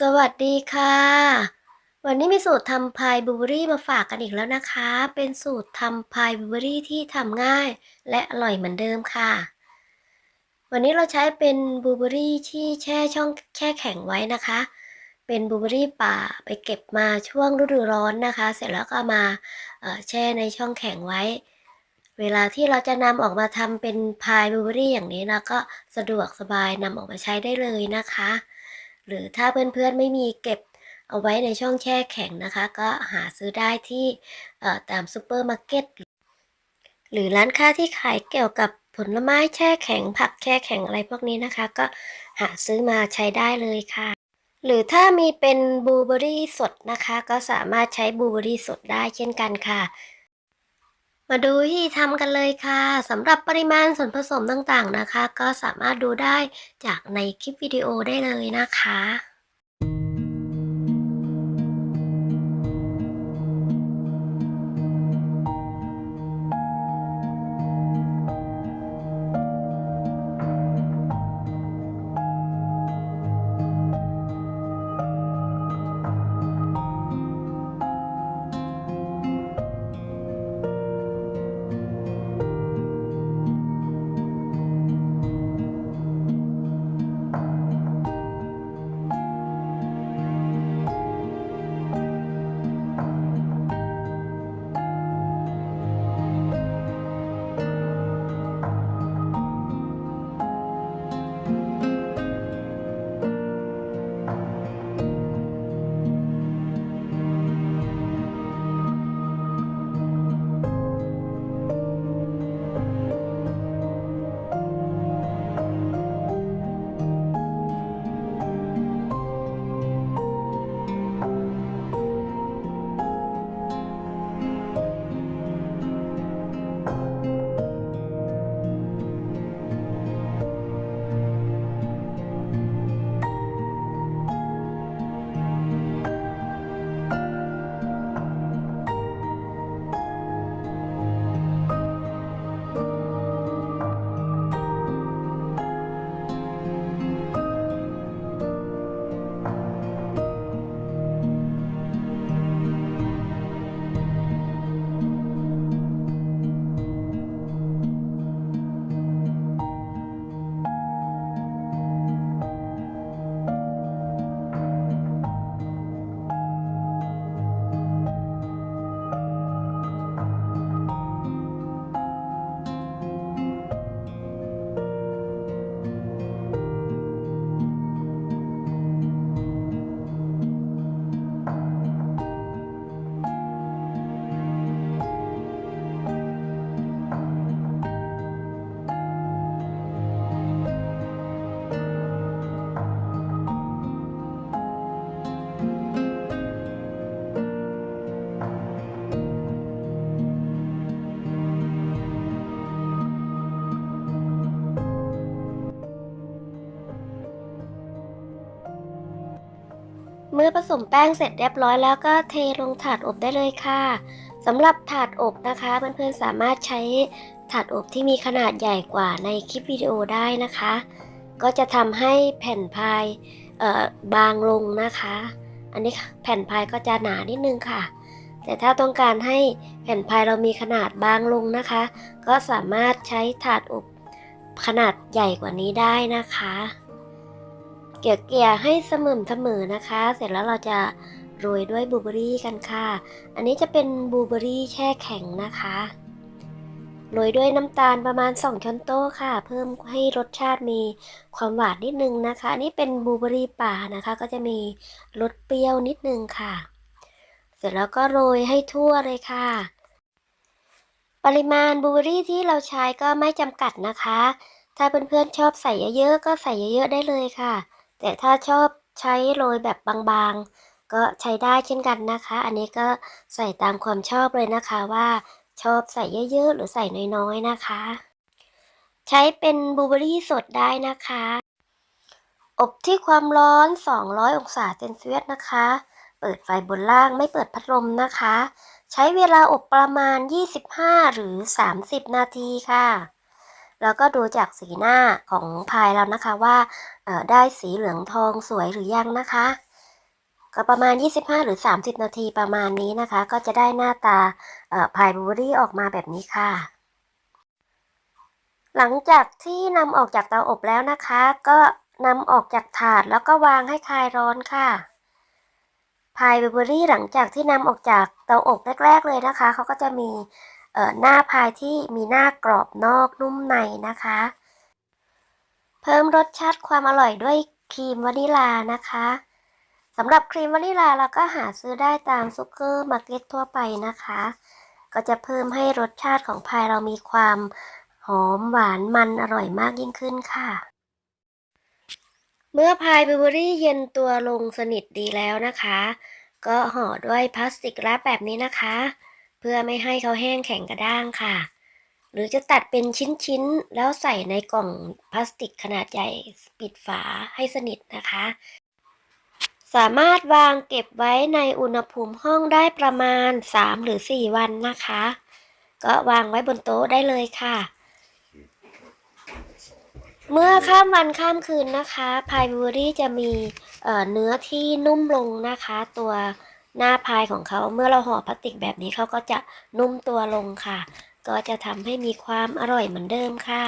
สวัสดีค่ะ วันนี้มีสูตรทำพายบลูเบอรี่มาฝากกันอีกแล้วนะคะ เป็นสูตรทำพายบลูเบอรี่ที่ทำง่ายและอร่อยเหมือนเดิมค่ะ วันนี้เราใช้เป็นบลูเบอรี่ที่แช่ช่องแช่แข็งไว้นะคะ เป็นบลูเบอรี่ป่าไปเก็บมาช่วงฤดูร้อนนะคะ เสร็จแล้วก็มาแช่ในช่องแข็งไว้ เวลาที่เราจะนำออกมาทำเป็นพายบลูเบอรี่อย่างนี้นะก็สะดวกสบายนำออกมาใช้ได้เลยนะคะ หรือถ้าเพื่อนๆไม่มีเก็บเอาไว้ในช่องแช่แข็งนะคะ ก็หาซื้อได้ที่ตามซูเปอร์มาร์เก็ตหรือร้านค้าที่ขายเกี่ยวกับผลไม้แช่แข็ง ผักแช่แข็งอะไรพวกนี้นะคะ ก็หาซื้อมาใช้ได้เลยค่ะ หรือถ้ามีเป็นบลูเบอรี่สดนะคะ ก็สามารถใช้บลูเบอรี่สดได้เช่นกันค่ะ มาดูวิธีทำกันเลยค่ะสำหรับปริมาณส่วนผสมต่างๆนะคะ ก็สามารถดูได้จากในคลิปวิดีโอได้เลยนะคะ เมื่อผสมแป้งเสร็จเรียบร้อยแล้วก็เทลงถาดอบได้เลยค่ะสำหรับถาดอบนะคะเพื่อนๆสามารถใช้ถาดอบที่มีขนาดใหญ่กว่าในคลิปวิดีโอได้นะคะ ก็จะทำให้แผ่นพายเออบางลงนะคะ อันนี้แผ่นพายก็จะหนานิดนึงค่ะ แต่ถ้าต้องการให้แผ่นพายเรามีขนาดบางลงนะคะ ก็สามารถใช้ถาดอบขนาดใหญ่กว่านี้ได้นะคะ เกี่ยเกี่ยให้เสมอเสมอนะคะ เสร็จแล้วเราจะโรยด้วยบลูเบอรี่กันค่ะ อันนี้จะเป็นบลูเบอรี่แช่แข็งนะคะโรยด้วยน้ำตาลประมาณ 2 ช้อนโต๊ะค่ะ เพิ่มให้รสชาติมีความหวานนิดนึงนะคะ อันนี้เป็นบลูเบอรี่ป่านะคะ ก็จะมีรสเปรี้ยวนิดนึงค่ะ เสร็จแล้วก็โรยให้ทั่วเลยค่ะ ปริมาณบลูเบอรี่ที่เราใช้ก็ไม่จำกัดนะคะ ถ้าเพื่อนๆชอบใส่เยอะๆก็ใส่เยอะๆได้เลยค่ะ แต่ถ้าชอบใช้โรยแบบบางๆ ก็ใช้ได้เช่นกันนะคะ อันนี้ก็ใส่ตามความชอบเลยนะคะว่าชอบใส่เยอะๆ หรือใส่น้อยๆนะคะ ใช้เป็นบลูเบอรี่สดได้นะคะ อบที่ความร้อน 200 องศาเซนเซียสนะคะ เปิดไฟบนล่างไม่เปิดพัดลมนะคะ ใช้เวลาอบประมาณ 25 หรือ 30 นาทีค่ะ แล้วก็ดูจากสีหน้าของพายแล้วนะคะว่าได้สีเหลืองทองสวยหรือยังนะคะ ก็ประมาณ 25 หรือ 30 นาทีประมาณนี้นะคะ ก็จะได้หน้าตาพายบลูเบอรี่ออกมาแบบนี้ค่ะหลังจากที่นำออกจากเตาอบแล้วนะคะ ก็นำออกจากถาดแล้วก็วางให้คลายร้อนค่ะ พายบูเบอรี่หลังจากที่นำออกจากเตาอบแรก ๆเลยนะคะ เขาก็จะมี หน้าพายที่มีหน้ากรอบนอกนุ่มในนะคะ เพิ่มรสชาติความอร่อยด้วยครีมวานิลานะคะสำหรับครีมวานิลาเราก็หาซื้อได้ตามซุปเปอร์มาร์เก็ตทั่วไปนะคะ ก็จะเพิ่มให้รสชาติของพายเรามีความหอมหวานมันอร่อยมากยิ่งขึ้นค่ะ เมื่อพายบเบอรี่เย็นตัวลงสนิทดีแล้วนะคะ ก็ห่อด้วยพลาสติกแรปแบบนี้นะคะ พื่อไม่ให้เขาแห้งแข็งกระด้างค่ะ หรือจะตัดเป็นชิ้นๆ แล้วใส่ในกล่องพลาสติกขนาดใหญ่ปิดฝาให้สนิทนะคะ สามารถวางเก็บไว้ในอุณหภูมิห้องได้ประมาณ 3 หรือ 4 วันนะคะ ก็วางไว้บนโต๊ะได้เลยค่ะ เมื่อข้ามวันข้ามคืนนะคะพายบูรี่จะมีเนื้อที่นุ่มลงนะคะ ตัว หน้าพายของเขาเมื่อเราห่อพลาสติกแบบนี้เขาก็จะนุ่มตัวลงค่ะ ก็จะทำให้มีความอร่อยเหมือนเดิมค่ะ